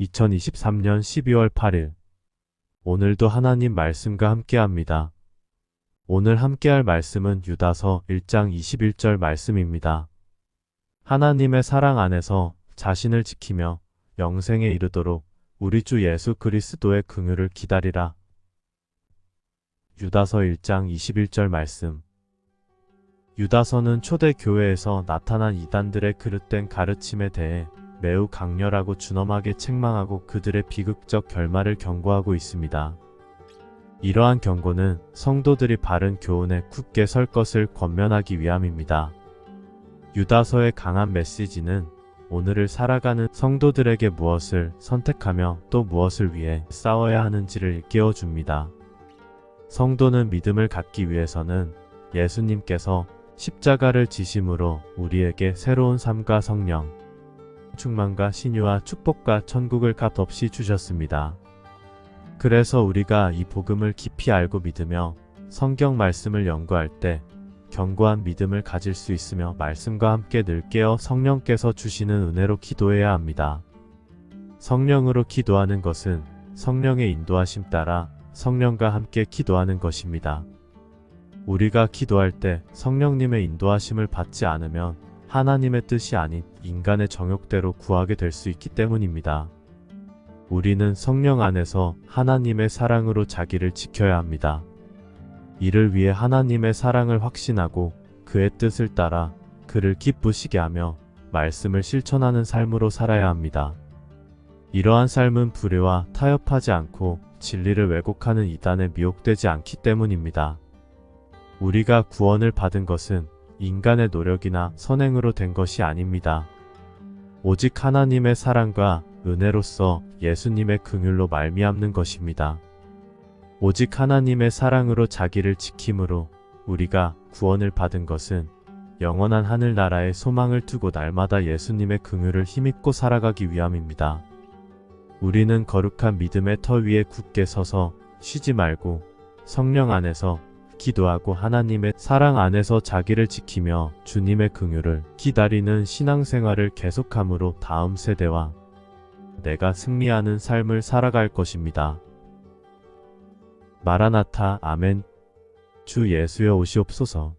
2023년 12월 8일. 오늘도 하나님 말씀과 함께 합니다. 오늘 함께할 말씀은 유다서 1장 21절 말씀입니다. 하나님의 사랑 안에서 자신을 지키며 영생에 이르도록 우리 주 예수 그리스도의 긍휼을 기다리라. 유다서 1장 21절 말씀. 유다서는 초대 교회에서 나타난 이단들의 그릇된 가르침에 대해 매우 강렬하고 준엄하게 책망하고 그들의 비극적 결말을 경고하고 있습니다. 이러한 경고는 성도들이 바른 교훈에 굳게 설 것을 권면하기 위함입니다. 유다서의 강한 메시지는 오늘을 살아가는 성도들에게 무엇을 선택하며 또 무엇을 위해 싸워야 하는지를 일깨워 줍니다. 성도는 믿음을 갖기 위해서는 예수님께서 십자가를 지심으로 우리에게 새로운 삶과 성령, 충만과 신유와 축복과 천국을 값없이 주셨습니다. 그래서 우리가 이 복음을 깊이 알고 믿으며 성경 말씀을 연구할 때 견고한 믿음을 가질 수 있으며 말씀과 함께 늘 깨어 성령께서 주시는 은혜로 기도해야 합니다. 성령으로 기도하는 것은 성령의 인도하심 따라 성령과 함께 기도하는 것입니다. 우리가 기도할 때 성령님의 인도하심을 받지 않으면 하나님의 뜻이 아닌 인간의 정욕대로 구하게 될 수 있기 때문입니다. 우리는 성령 안에서 하나님의 사랑으로 자기를 지켜야 합니다. 이를 위해 하나님의 사랑을 확신하고 그의 뜻을 따라 그를 기쁘시게 하며 말씀을 실천하는 삶으로 살아야 합니다. 이러한 삶은 불의와 타협하지 않고 진리를 왜곡하는 이단에 미혹되지 않기 때문입니다. 우리가 구원을 받은 것은 인간의 노력이나 선행으로 된 것이 아닙니다. 오직 하나님의 사랑과 은혜로서 예수님의 긍휼로 말미암는 것입니다. 오직 하나님의 사랑으로 자기를 지킴으로 우리가 구원을 받은 것은 영원한 하늘나라에 소망을 두고 날마다 예수님의 긍휼을 힘입고 살아가기 위함입니다. 우리는 거룩한 믿음의 터 위에 굳게 서서 쉬지 말고 성령 안에서 기도하고 하나님의 사랑 안에서 자기를 지키며 주님의 긍휼을 기다리는 신앙생활을 계속함으로 다음 세대와 내가 승리하는 삶을 살아갈 것입니다. 마라나타 아멘 주 예수여 오시옵소서